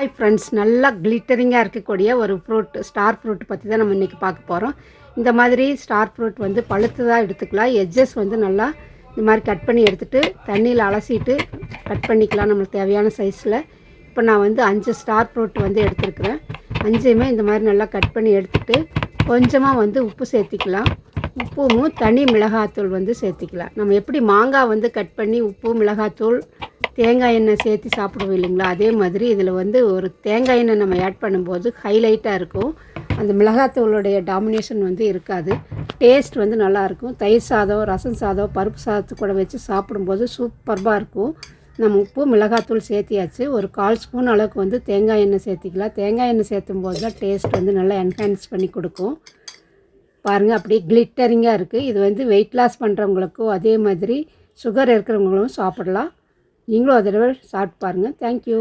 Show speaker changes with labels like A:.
A: Hi friends நல்லா கிளிட்டரிங்காக இருக்கக்கூடிய ஒரு ஃப்ரூட் ஸ்டார் ஃப்ரூட் பற்றி தான் நம்ம இன்றைக்கி பார்க்க போகிறோம் இந்த மாதிரி ஸ்டார் ஃப்ரூட் வந்து பழுத்ததாக எடுத்துக்கலாம். எட்ஜஸ் வந்து நல்லா இந்த மாதிரி கட் பண்ணி எடுத்துகிட்டு தண்ணியில் அலசிட்டு கட் பண்ணிக்கலாம் நம்மளுக்கு தேவையான சைஸில் இப்போ நான் வந்து அஞ்சு ஸ்டார் ஃப்ரூட் வந்து எடுத்துருக்குறேன். அஞ்சையுமே இந்த மாதிரி நல்லா கட் பண்ணி எடுத்துகிட்டு கொஞ்சமாக வந்து உப்பு சேர்த்திக்கலாம். உப்பும் தனி மிளகாத்தூள் வந்து சேர்த்திக்கலாம். நம்ம எப்படி மாங்காய் வந்து கட் பண்ணி உப்பு மிளகாத்தூள் தேங்காய் எண்ணெய் சேர்த்து சாப்பிடுவோம் இல்லைங்களா? அதே மாதிரி இதில் வந்து ஒரு தேங்காய் எண்ணெய் நம்ம ஆட் பண்ணும்போது ஹைலைட்டாக இருக்கும். அந்த மிளகாத்தூளுடைய டாமினேஷன் வந்து இருக்காது. டேஸ்ட் வந்து நல்லாயிருக்கும் தயிர் சாதம் ரசம் சாதம் பருப்பு சாதத்து கூட வச்சு சாப்பிடும்போது சூப்பர்பாக இருக்கும். நம்ம உப்பு மிளகாத்தூள் சேர்த்தியாச்சு. ஒரு கால் ஸ்பூன் அளவுக்கு வந்து தேங்காய் எண்ணெய் சேர்த்திக்கலாம். தேங்காய் எண்ணெய் சேர்த்தும் போது தான் டேஸ்ட் வந்து நல்லா என்ஹான்ஸ் பண்ணி கொடுக்கும். பாருங்கள் அப்படியே கிளிட்டரிங்காக இருக்குது இது வந்து வெயிட் லாஸ் பண்ணுறவங்களுக்கும் அதே மாதிரி சுகர் இருக்கிறவங்களும் சாப்பிடலாம். நீங்களும் ஒரு தடவை சாப்பிட்டு பாருங்கள் தேங்க்யூ